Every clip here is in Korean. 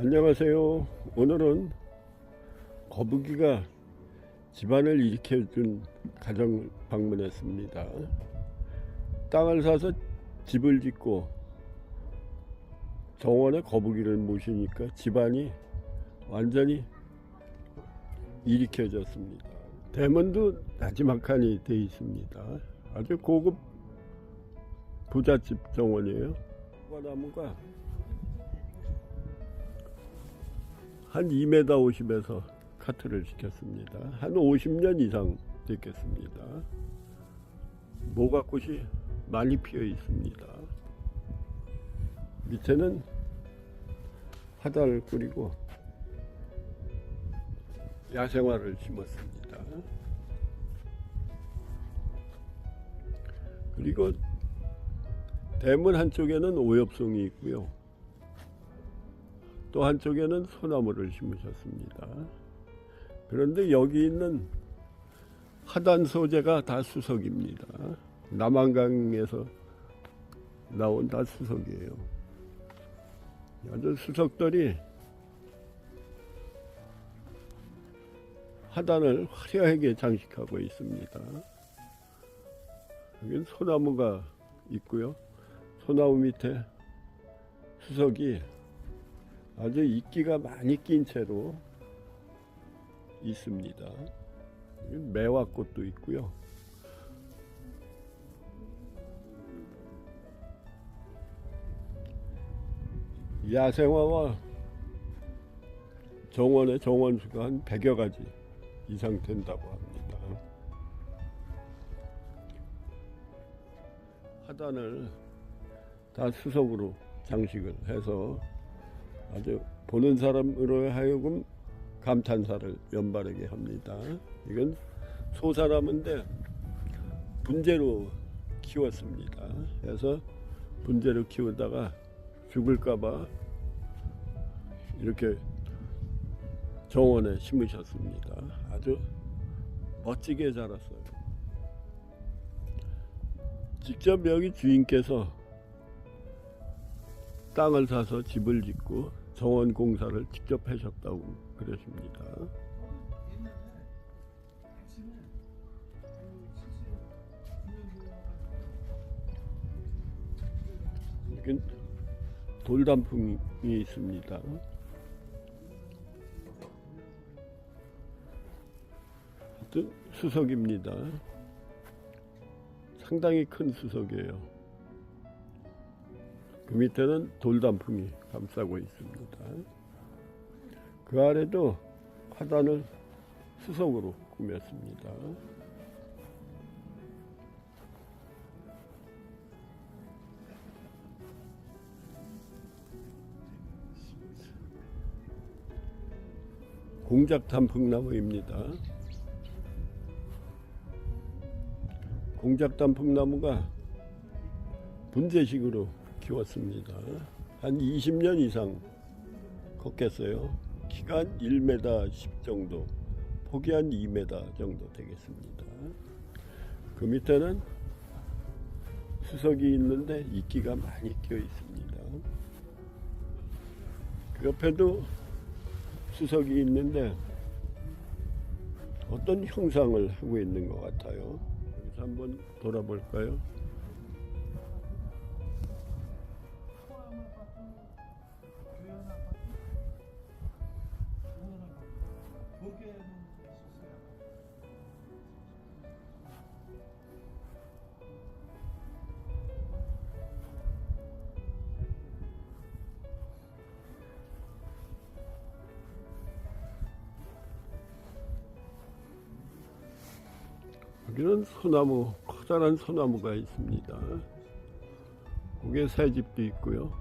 안녕하세요. 오늘은 거북이가 집안을 일으켜준 가정을 방문했습니다. 땅을 사서 집을 짓고 정원에 거북이를 모시니까 집안이 완전히 일으켜졌습니다. 대문도 나지막하니 되어 있습니다. 아주 고급 부잣집 정원이에요. 나무가 한 2m 50에서 카트를 시켰습니다. 한 50년 이상 됐겠습니다. 모가꽃이 많이 피어 있습니다. 밑에는 화단을 꾸리고 야생화를 심었습니다. 그리고 대문 한쪽에는 오엽송이 있고요. 또 한쪽에는 소나무를 심으셨습니다. 그런데 여기 있는 하단 소재가 다 수석입니다. 남한강에서 나온 다 수석이에요. 아주 수석들이 하단을 화려하게 장식하고 있습니다. 여기는 소나무가 있고요. 소나무 밑에 수석이 아주 이끼가 많이 낀 채로 있습니다. 매화꽃도 있고요. 야생화와 정원의 정원수가 한 100여 가지 이상 된다고 합니다. 하단을 다 수석으로 장식을 해서 아주 보는 사람으로 하여금 감탄사를 연발하게 합니다. 이건 소사람인데 분재로 키웠습니다. 그래서 분재로 키우다가 죽을까봐 이렇게 정원에 심으셨습니다. 아주 멋지게 자랐어요. 직접 여기 주인께서 땅을 사서 집을 짓고 정원 공사를 직접 하셨다고 그러십니다. 여긴 돌단풍이 있습니다. 또 수석입니다. 상당히 큰 수석이에요. 그 밑에는 돌단풍이 감싸고 있습니다. 그 아래도 화단을 수석으로 꾸몄습니다. 공작 단풍나무입니다. 공작 단풍나무가 분재식으로 키웠습니다. 한 20년 이상 컸겠어요. 한 1m 10 정도, 폭이 한 2m 정도 되겠습니다. 그 밑에는 수석이 있는데 이끼가 많이 끼어 있습니다. 그 옆에도 수석이 있는데 어떤 형상을 하고 있는 것 같아요. 여기서 한번 돌아볼까요? 여기는 소나무, 커다란 소나무가 있습니다. 그게 새 집도 있고요.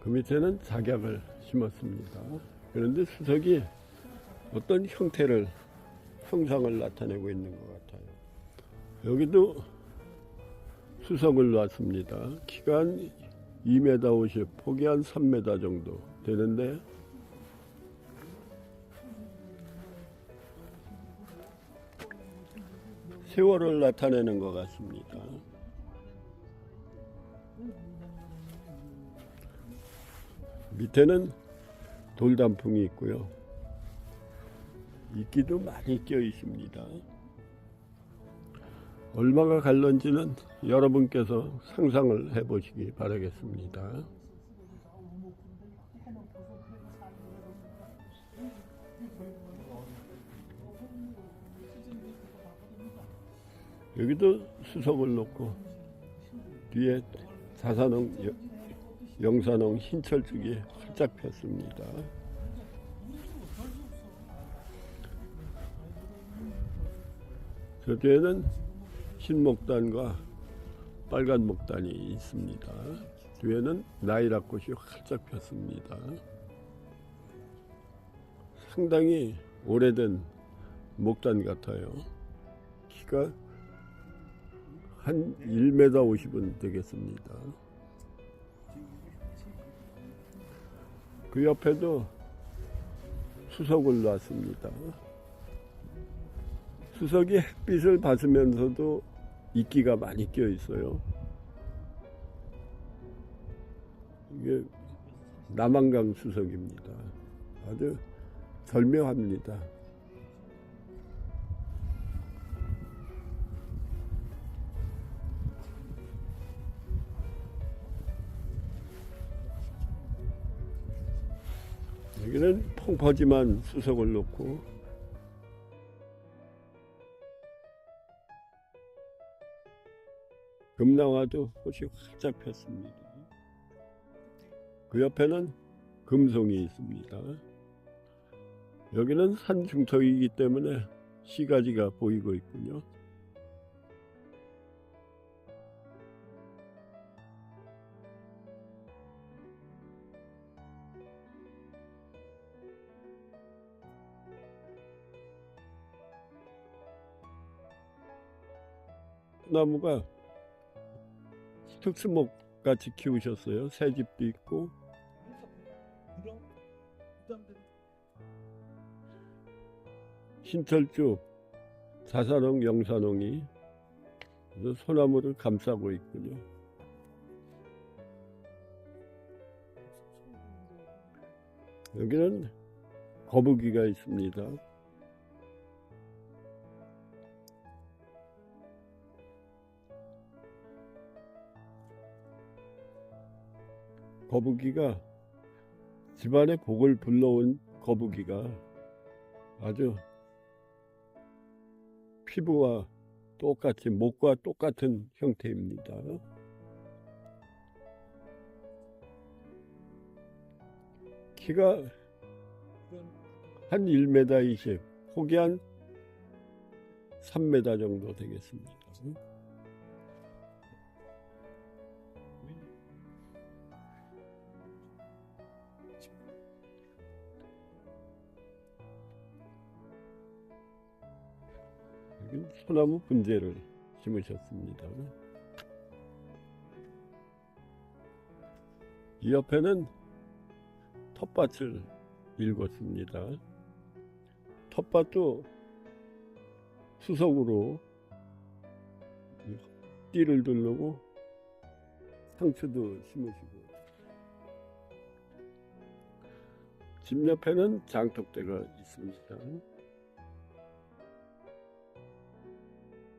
그 밑에는 작약을 심었습니다. 그런데 수석이 어떤 형태를, 형상을 나타내고 있는 것 같아요. 여기도 수석을 놨습니다. 한 2m 50, 폭이 한 3m 정도 되는데 세월을 나타내는 것 같습니다. 밑에는 돌단풍이 있고요. 이끼도 많이 껴 있습니다. 얼마가 갈런지는 여러분께서 상상을 해보시기 바라겠습니다. 여기도 수석을 놓고 뒤에 자산홍 여- 영산홍 흰철쭉이 활짝 폈습니다. 저 뒤에는 흰 목단과 빨간 목단이 있습니다. 뒤에는 나이락 꽃이 활짝 폈습니다. 상당히 오래된 목단 같아요. 키가 한 1m 50은 되겠습니다. 그 옆에도 수석을 놨습니다. 수석이 햇빛을 받으면서도 이끼가 많이 껴 있어요. 이게 남한강 수석입니다. 아주 절묘합니다. 여기는 펑퍼짐한 수석을 놓고 금나와도 꽃이 활짝 폈습니다. 그 옆에는 금송이 있습니다. 여기는 산 중턱이기 때문에 시가지가 보이고 있군요. 나무가 특수목 같이 키우셨어요. 새 집도 있고 신철쭉, 자산홍, 영산홍이 소나무를 감싸고 있군요. 여기는 거북이가 있습니다. 거북이가 집안의 복을 불러온 거북이가 아주 피부와 똑같이 목과 똑같은 형태입니다. 키가 한 1m 20, 폭이 한 3m 정도 되겠습니다. 여기 소나무 분재를 심으셨습니다. 이 옆에는 텃밭을 일궜습니다. 텃밭도 수석으로 띠를 두르고 상추도 심으시고 집 옆에는 장독대가 있습니다.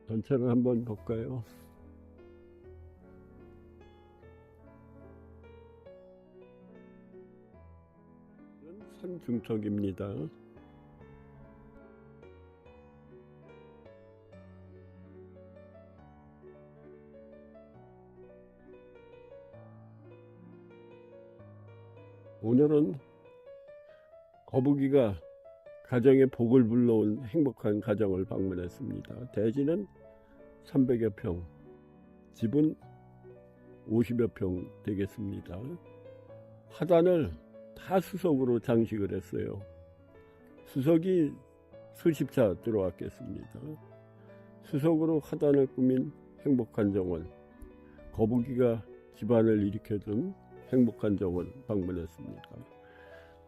전체를 한번 볼까요? 산 중턱입니다. 오늘은 거북이가 가정의 복을 불러온 행복한 가정을 방문했습니다. 대지는 300여 평, 집은 50여 평 되겠습니다. 화단을 다 수석으로 장식을 했어요. 수석이 수십 차 들어왔겠습니다. 수석으로 화단을 꾸민 행복한 정원, 거북이가 집안을 일으켜준 행복한 정원 방문했습니다.